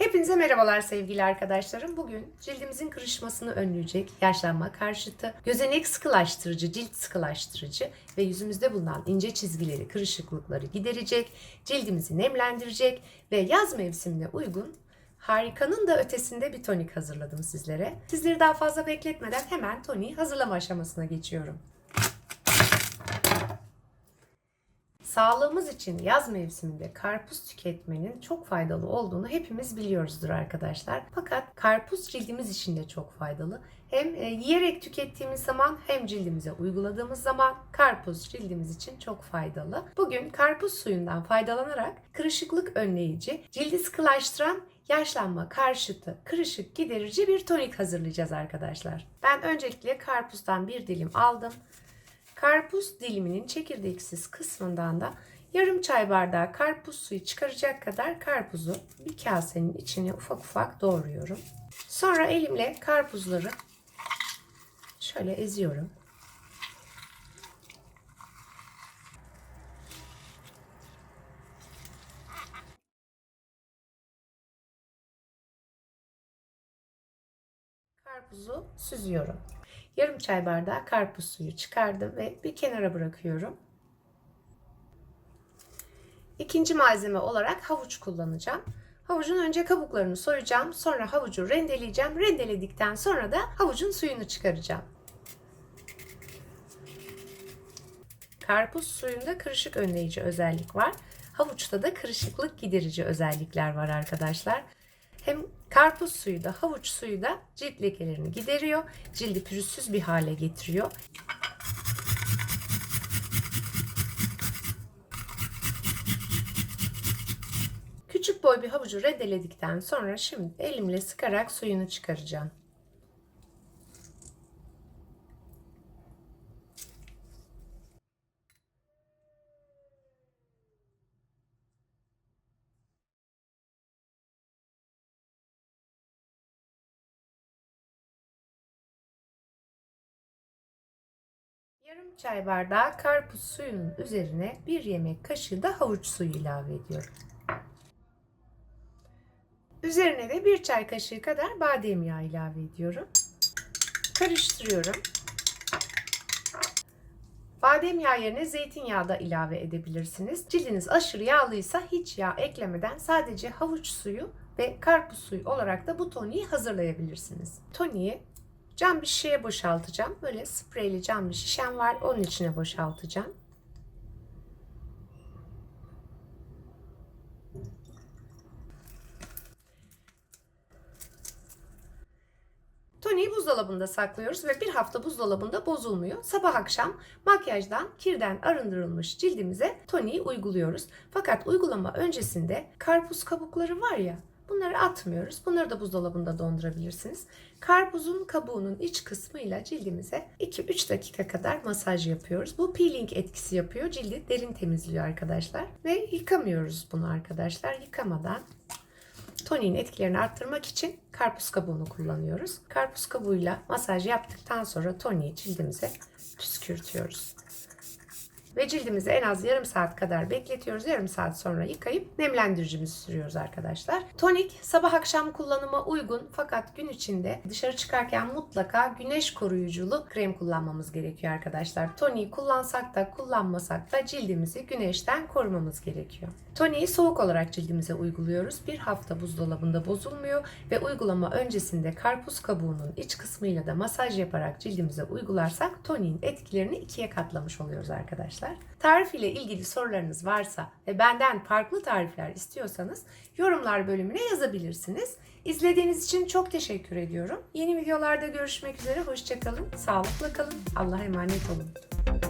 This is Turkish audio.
Hepinize merhabalar sevgili arkadaşlarım. Bugün cildimizin kırışmasını önleyecek yaşlanma karşıtı, gözenek sıkılaştırıcı, cilt sıkılaştırıcı ve yüzümüzde bulunan ince çizgileri, kırışıklıkları giderecek, cildimizi nemlendirecek ve yaz mevsimine uygun harikanın da ötesinde bir tonik hazırladım sizlere. Sizleri daha fazla bekletmeden hemen toniği hazırlama aşamasına geçiyorum. Sağlığımız için yaz mevsiminde karpuz tüketmenin çok faydalı olduğunu hepimiz biliyoruzdur arkadaşlar. Fakat karpuz cildimiz için de çok faydalı. Hem e, yiyerek tükettiğimiz zaman hem cildimize uyguladığımız zaman karpuz cildimiz için çok faydalı. Bugün karpuz suyundan faydalanarak kırışıklık önleyici, cildi sıkılaştıran yaşlanma karşıtı, kırışık giderici bir tonik hazırlayacağız arkadaşlar. Ben öncelikle karpuzdan bir dilim aldım. Karpuz diliminin çekirdeksiz kısmından da yarım çay bardağı karpuz suyu çıkaracak kadar karpuzu bir kasenin içine ufak ufak doğruyorum. Sonra elimle karpuzları şöyle eziyorum. Karpuzu süzüyorum. Yarım çay bardağı karpuz suyu çıkardım ve bir kenara bırakıyorum. İkinci malzeme olarak havuç kullanacağım. Havucun önce kabuklarını soyacağım. Sonra havucu rendeleyeceğim. Rendeledikten sonra da havucun suyunu çıkaracağım. Karpuz suyunda kırışık önleyici özellik var. Havuçta da kırışıklık giderici özellikler var arkadaşlar. Hem karpuz suyu da havuç suyu da cilt lekelerini gideriyor. Cildi pürüzsüz bir hale getiriyor. Küçük boy bir havucu rendeledikten sonra şimdi elimle sıkarak suyunu çıkaracağım. Yarım çay bardağı karpuz suyunun üzerine bir yemek kaşığı da havuç suyu ilave ediyorum. Üzerine de bir çay kaşığı kadar badem yağı ilave ediyorum. Karıştırıyorum. Badem yağı yerine zeytinyağı da ilave edebilirsiniz. Cildiniz aşırı yağlıysa hiç yağ eklemeden sadece havuç suyu ve karpuz suyu olarak da bu toniği hazırlayabilirsiniz. Toniği cam bir şişeye boşaltacağım. Böyle spreyli cam bir şişem var. Onun içine boşaltacağım. Toniği buzdolabında saklıyoruz ve bir hafta buzdolabında bozulmuyor. Sabah akşam makyajdan, kirden arındırılmış cildimize toniği uyguluyoruz. Fakat uygulama öncesinde karpuz kabukları var ya Bunları atmıyoruz. Bunları da buzdolabında dondurabilirsiniz. Karpuzun kabuğunun iç kısmıyla cildimize 2-3 dakika kadar masaj yapıyoruz. Bu peeling etkisi yapıyor. Cildi derin temizliyor arkadaşlar. Ve yıkamıyoruz bunu arkadaşlar. Yıkamadan toniğin etkilerini arttırmak için karpuz kabuğunu kullanıyoruz. Karpuz kabuğuyla masaj yaptıktan sonra toniği cildimize püskürtüyoruz. Ve cildimizi en az yarım saat kadar bekletiyoruz. Yarım saat sonra yıkayıp nemlendiricimizi sürüyoruz arkadaşlar. Tonik sabah akşam kullanıma uygun fakat gün içinde dışarı çıkarken mutlaka güneş koruyuculu krem kullanmamız gerekiyor arkadaşlar. Toniği kullansak da kullanmasak da cildimizi güneşten korumamız gerekiyor. Toniği soğuk olarak cildimize uyguluyoruz. Bir hafta buzdolabında bozulmuyor ve uygulama öncesinde karpuz kabuğunun iç kısmıyla da masaj yaparak cildimize uygularsak toniğin etkilerini ikiye katlamış oluyoruz arkadaşlar. Tarif ile ilgili sorularınız varsa ve benden farklı tarifler istiyorsanız yorumlar bölümüne yazabilirsiniz. İzlediğiniz için çok teşekkür ediyorum. Yeni videolarda görüşmek üzere. Hoşçakalın. Sağlıkla kalın. Allah'a emanet olun.